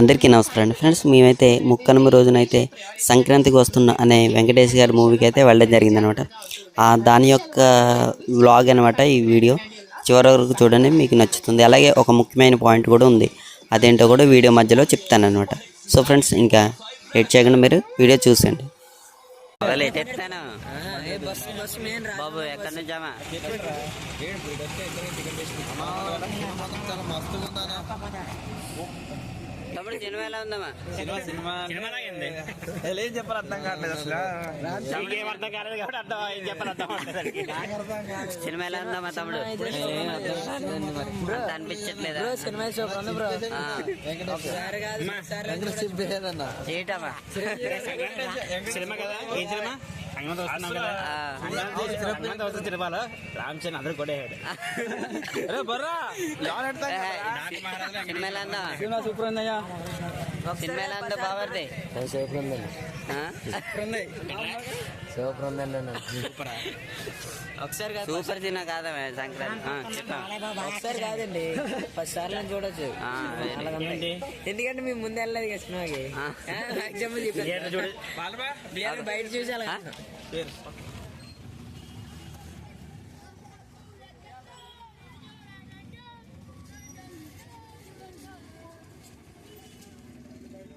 అందరికీ నమస్కారం అండి. ఫ్రెండ్స్ మేమైతే ముక్కనుమ రోజునైతే సంక్రాంతికి వస్తున్న అనే వెంకటేష్ గారి మూవీకి అయితే వెళ్ళడం జరిగిందనమాట ఆ దాని యొక్క వ్లాగ్ అనమాట ఈ వీడియో. చివరి వరకు చూడండి మీకు నచ్చుతుంది. అలాగే ఒక ముఖ్యమైన పాయింట్ కూడా ఉంది. అదేంటో కూడా వీడియో మధ్యలో చెప్తానమాట సో ఫ్రెండ్స్ ఇంకా లేట్ చేయకుండా మీరు వీడియో చూసండి బాబు ఎక్కడి నుంచామా తమ్ముడు సినిమా ఎలా ఉందమ్మా? ఏం చెప్పాలి అర్థం కావట్లేదు అసలు. అర్థం కాలేదు కాబట్టి అర్థం ఏం చెప్పాలి అర్థం అవ్వట్లేదు సినిమా ఎలా ఉందమ్మా తమ్ముడు? అనిపించట్లేదా? సినిమా సూపర్ ఉంది. బ్రో. ఏంటమ్మా? సినిమా కదా? ఏం సినిమా? సంగతి వస్తున్నాం కదా. అందరూ అరే బర్రా! ఏ, సినిమా ఎలా ఉందా సినిమా సూపర్ ఉందయ్యా. సినిమా ఎలా ఉందో బావర్ది. సూపర్ ఉందండి ఆ? సూపర్ ఉందండి ఒకసారి సూపర్ సినిమా కాదమ్మా సంక్రాంతి. ఒకసారి కాదండి. పది సార్లు నేను చూడొచ్చు. ఎందుకంటే మేము ముందే వెళ్ళలేదు కదా సినిమాకి. ఆ. ఎగ్జాంపుల్ థియేటర్ చూడు చెప్పాను బయట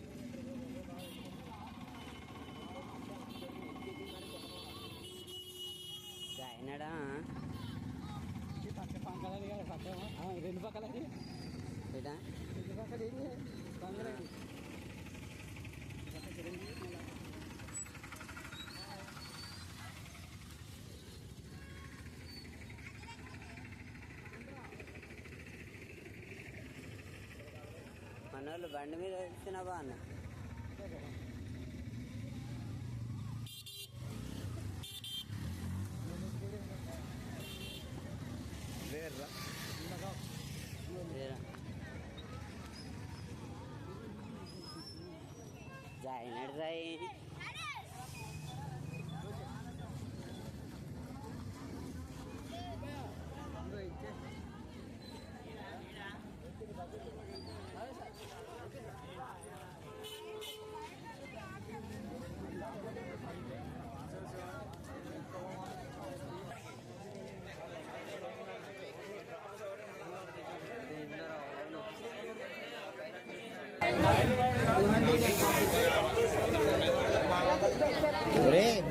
చూసి అలా ఆ? అయినాడా రెండు పక్కల ఏటా? మనోళ్ళు బండి మీద వచ్చినావా అన్న లేరా. జాయినాడు సాయి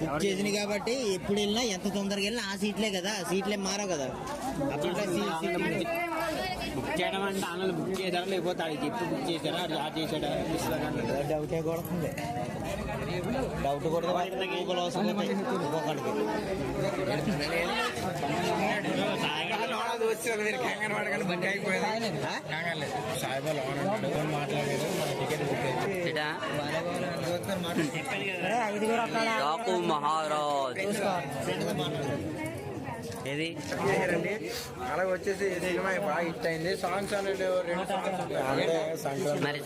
బుక్ చేసింది కాబట్టి ఎప్పుడు వెళ్ళినా ఎంత తొందరగా వెళ్ళినా ఆ సీట్లే కదా ఆ సీట్లే మారవు కదా. బుక్ చేయడం అంటే ఆన్లైన్ బుక్ చేశారా? లేకపోతే అది చెప్పి బుక్ చేశారా? అది ఆ చేశాడా? డౌటే కొడుతుంది. డౌట్ కొడితే వచ్చారు మీరు కంగారు పడకండి బుక్ అయిపోయింది. కంగారు లేదు సాయిబా లోన్ అంటాడు మాట్లాడలేదు టికెట్ బుక్ అయింది. ఇటా ఐదుగురు మహారాజ్. ఏది? రండి అలాగే వచ్చేసి సినిమా బాగా హిట్ అయింది. సాంగ్స్ అనేది రెండు సాంగ్స్ మరి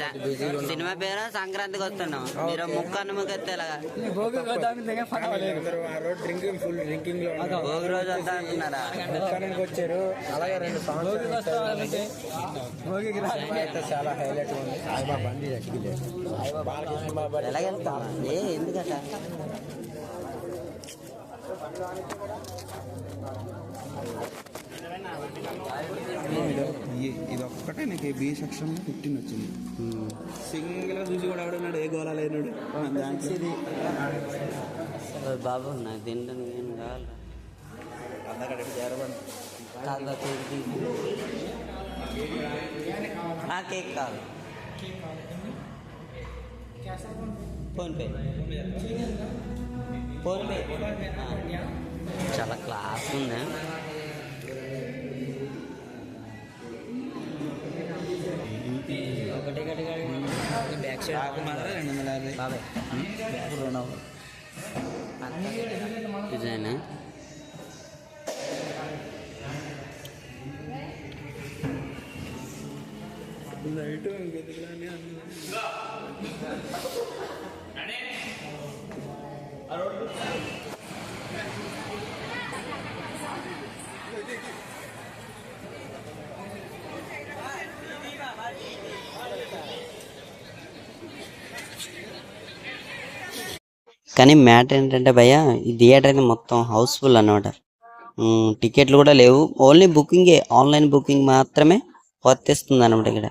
సినిమా పేరు? సంక్రాంతికి వస్తున్నాం. మీరు ముక్క అనుమకెత్తే డ్రింకింగ్ ఫుల్ డ్రింకింగ్లో ఉన్నారు. భోగి రోజు అంటున్నారా? వచ్చారు. అలాగే రెండు సాంగ్స్ చాలా హైలైట్ ఉంది. సాయిబాబా సాయిబాబా ఎలాగెళ్తా ఏ ఎందుకట? ఇది ఒక్కటే నీకు బి సెక్షన్లో ఫిఫ్టీన్ వచ్చింది. సింగిల్గా చూసి కూడా ఎవడున్నాడు ఏ గోళ లేనాడు దాంట్లో ఓ బాబు నాకు తింటాను ఏం కావాలి కాదు కేక్ తీసి ఆ కేక్ కాదు. ఫోన్పే. చాలా క్లాస్ ఉంది. ఒకటి గట్టి బ్యాక్ సైడ్ రెండు వందల యాభై. బాబాయ్ డిజైన్. నైట్ ఇంకెందుకులే అని కానీ మ్యాటర్ ఏంటంటే భయ ఈ థియేటర్ అయితే మొత్తం హౌస్ఫుల్ అనమాట టికెట్లు కూడా లేవు. ఓన్లీ బుకింగే ఆన్లైన్ బుకింగ్ మాత్రమే వర్తిస్తుంది అనమాట ఇక్కడ.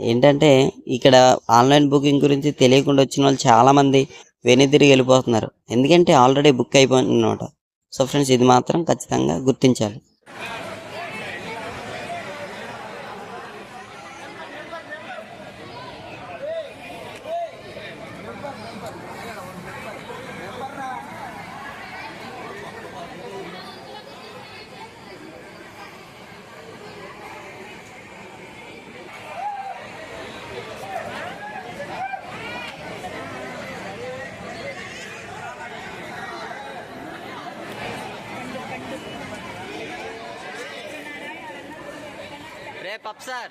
ఏంటంటే ఇక్కడ ఆన్లైన్ బుకింగ్ గురించి తెలియకుండా వచ్చిన వాళ్ళు చాలామంది వెనుదిరిగి వెళ్ళిపోతున్నారు. ఎందుకంటే ఆల్రెడీ బుక్ అయిపోయింది అనమాట సో ఫ్రెండ్స్ ఇది మాత్రం ఖచ్చితంగా గుర్తించాలి. రే పప్ సార్.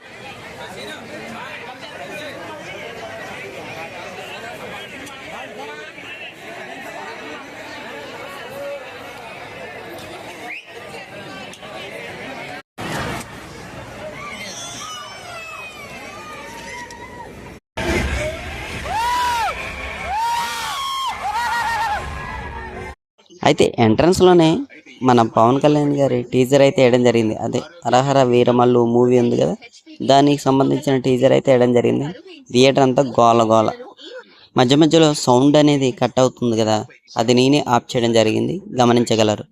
అయితే ఎంట్రన్స్లోనే మన పవన్ కళ్యాణ్ గారి టీజర్ అయితే వేయడం జరిగింది. అదే హరహర వీరమల్లు మూవీ ఉంది కదా దానికి సంబంధించిన టీజర్ అయితే వేయడం జరిగింది. థియేటర్ అంతా గోల గోల. మధ్య మధ్యలో సౌండ్ అనేది కట్ అవుతుంది కదా అది నేనే ఆఫ్ చేయడం జరిగింది. గమనించగలరు.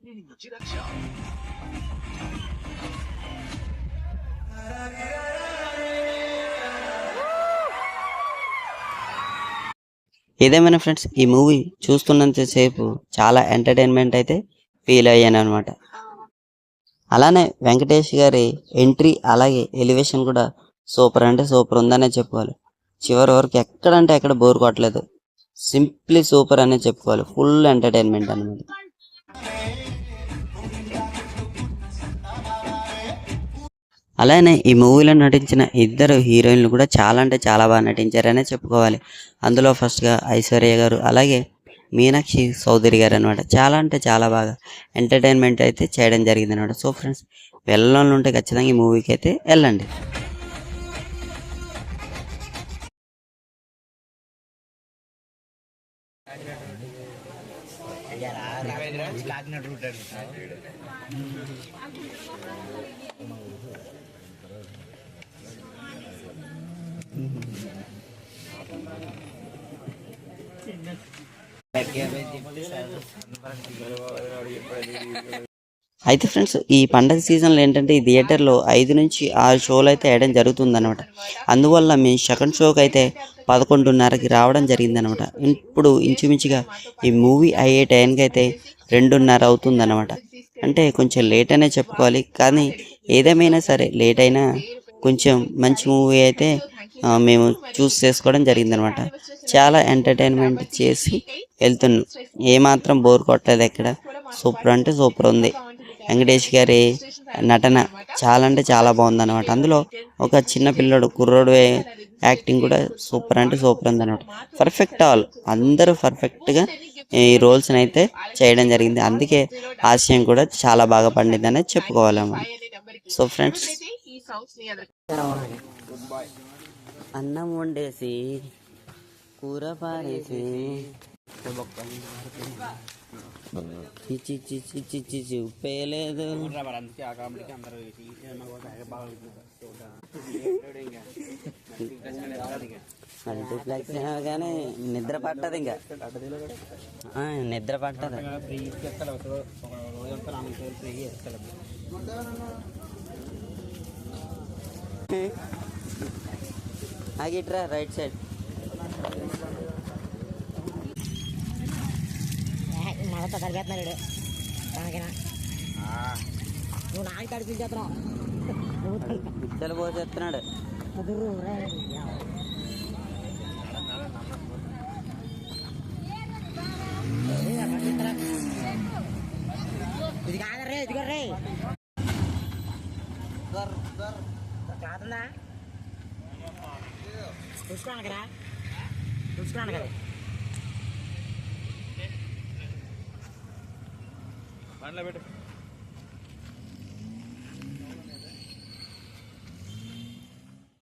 ఏదేమైనా ఫ్రెండ్స్ ఈ మూవీ చూస్తున్నంతసేపు చాలా ఎంటర్టైన్మెంట్ అయితే ఫీల్ అయ్యాను అనమాట అలానే వెంకటేష్ గారి ఎంట్రీ అలాగే ఎలివేషన్ కూడా సూపర్ అంటే సూపర్ ఉందనే చెప్పుకోవాలి. చివరి వరకు ఎక్కడంటే ఎక్కడ బోర్ కొట్టలేదు. సింప్లీ సూపర్ అనే చెప్పుకోవాలి. ఫుల్ ఎంటర్టైన్మెంట్ అనమాట అలానే ఈ మూవీలో నటించిన ఇద్దరు హీరోయిన్లు కూడా చాలా అంటే చాలా బాగా నటించారనే చెప్పుకోవాలి. అందులో ఫస్ట్గా ఐశ్వర్య గారు అలాగే మీనాక్షి చౌదరి గారు అనమాట చాలా అంటే చాలా బాగా ఎంటర్టైన్మెంట్ అయితే చేయడం జరిగింది అనమాట సో ఫ్రెండ్స్ వెళ్ళాలని ఉంటే ఖచ్చితంగా ఈ మూవీకి అయితే వెళ్ళండి. అయితే ఫ్రెండ్స్ ఈ పండగ సీజన్లో ఏంటంటే ఈ థియేటర్లో ఐదు నుంచి ఆరు షోలు అయితే వేయడం జరుగుతుందన్నమాట. అందువల్ల మేము సెకండ్ షోకి అయితే పదకొండున్నరకి రావడం జరిగిందనమాట ఇప్పుడు ఇంచుమించుగా ఈ మూవీ అయ్యే టైంకి అయితే రెండున్నర అవుతుందన్నమాట. అంటే కొంచెం లేట్ అనే చెప్పుకోవాలి కానీ ఏదేమైనా సరే లేట్ అయినా కొంచెం మంచి మూవీ అయితే మేము చూస్ చేసుకోవడం జరిగిందనమాట. చాలా ఎంటర్టైన్మెంట్ చేసి వెళ్తున్నాం. ఏమాత్రం బోర్ కొట్టలేదు ఎక్కడ. సూపర్ అంటే సూపర్ ఉంది. వెంకటేష్ గారి నటన చాలా అంటే చాలా బాగుందన్నమాట అందులో ఒక చిన్న పిల్లడు కుర్రోడు యాక్టింగ్ కూడా సూపర్ అంటే సూపర్ ఉంది అనమాట పర్ఫెక్ట్ ఆల్. అందరూ పర్ఫెక్ట్గా ఈ రోల్స్ని అయితే చేయడం జరిగింది. అందుకే హాస్యం కూడా చాలా బాగా పండింది అనేది చెప్పుకోవాలన్నమాట సో ఫ్రెండ్స్. అన్నం వండేసి కూర పారేసి చిచి చిచి చిచి చి ఉప్పే లేదు అందుకే ఆ కామెడీకి అందరూ ఈ సినిమా కూడా బాగా మల్టీప్లెక్స్ కానీ నిద్ర పట్టదు ఇంకా. నిద్ర పట్టదు. రోజంతా ఆగిట్రా రైట్ సైడ్ మనతో తడిపేస్తున్నాడు తనకినా? నువ్వు నాకు పిచ్చలు పోసేస్తున్నాడు. కుదురు ఇది కాదర్రే ఇదిగో రే కాదుందా చూసుకున్నాను కదా చూసుకున్నాను కదా పండ్లో పెట్టు.